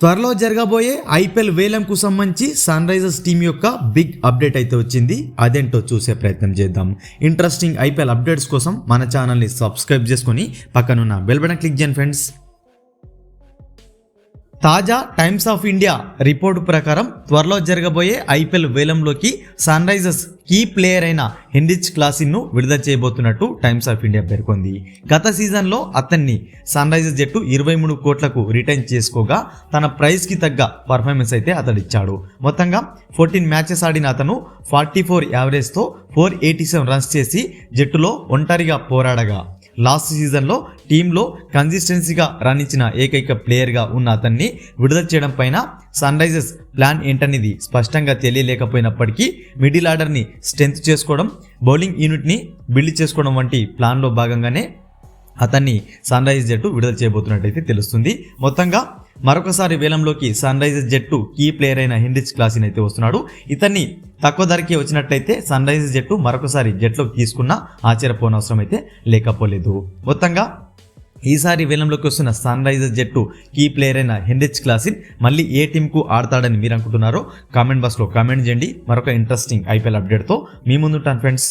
త్వరలో జరగబోయే ఐపీఎల్ వేలంకు సంబంధించి సన్ రైజర్స్ టీం యొక్క బిగ్ అప్డేట్ అయితే వచ్చింది. అదేంటో చూసే ప్రయత్నం చేద్దాం. ఇంట్రెస్టింగ్ ఐపీఎల్ అప్డేట్స్ కోసం మన ఛానల్ని సబ్స్క్రైబ్ చేసుకొని పక్కనున్న బెల్ బటన్ క్లిక్ చేయండి ఫ్రెండ్స్. తాజా టైమ్స్ ఆఫ్ ఇండియా రిపోర్టు ప్రకారం త్వరలో జరగబోయే ఐపీఎల్ వేలంలోకి సన్ రైజర్స్ కీ ప్లేయర్ అయిన హెన్రిచ్ క్లాసిన్ను విడుదల చేయబోతున్నట్టు టైమ్స్ ఆఫ్ ఇండియా పేర్కొంది. గత సీజన్లో అతన్ని సన్ రైజర్స్ జట్టు ఇరవై మూడు కోట్లకు రిటైన్ చేసుకోగా తన ప్రైస్కి తగ్గ పర్ఫార్మెన్స్ అయితే అతడు ఇచ్చాడు మొత్తంగా ఫోర్టీన్ మ్యాచెస్ ఆడిన అతను ఫార్టీ ఫోర్ యావరేజ్తో ఫోర్ ఎయిటీ సెవెన్ రన్స్ చేసి జట్టులో ఒంటరిగా పోరాడగా. లాస్ట్ సీజన్లో టీంలో కన్సిస్టెన్సీగా రాణించిన ఏకైక ప్లేయర్గా ఉన్న అతన్ని విడుదల చేయడం పైన సన్ రైజర్స్ ప్లాన్ ఏంటనేది స్పష్టంగా తెలియలేకపోయినప్పటికీ మిడిల్ ఆర్డర్ని స్ట్రెంత్ చేసుకోవడం బౌలింగ్ యూనిట్ని బిల్డ్ చేసుకోవడం వంటి ప్లాన్లో భాగంగానే అతన్ని సన్ రైజర్స్ జట్టు విడుదల చేయబోతున్నట్టయితే తెలుస్తుంది. మొత్తంగా మరొకసారి వేలంలోకి సన్ రైజర్స్ జట్టు కీ ప్లేయర్ అయిన హెన్రిచ్ క్లాసిన్ అయితే వస్తున్నాడు. ఇతన్ని తక్కువ ధరకే వచ్చినట్టయితే సన్ రైజర్స్ జట్టు మరొకసారి జట్టులోకి తీసుకున్న ఆశ్చర్యపోనవసరం అయితే లేకపోలేదు. మొత్తంగా ఈసారి వేలంలోకి వస్తున్న సన్ రైజర్స్ జట్టు కీ ప్లేయర్ అయిన హెన్రిచ్ క్లాసిన్ మళ్ళీ ఏ టీంకు ఆడతాడని మీరు అనుకుంటున్నారో కామెంట్ బాక్స్లో కామెంట్ చేయండి. మరొక ఇంట్రెస్టింగ్ ఐపీఎల్ అప్డేట్తో మీ ముందుంటాను ఫ్రెండ్స్.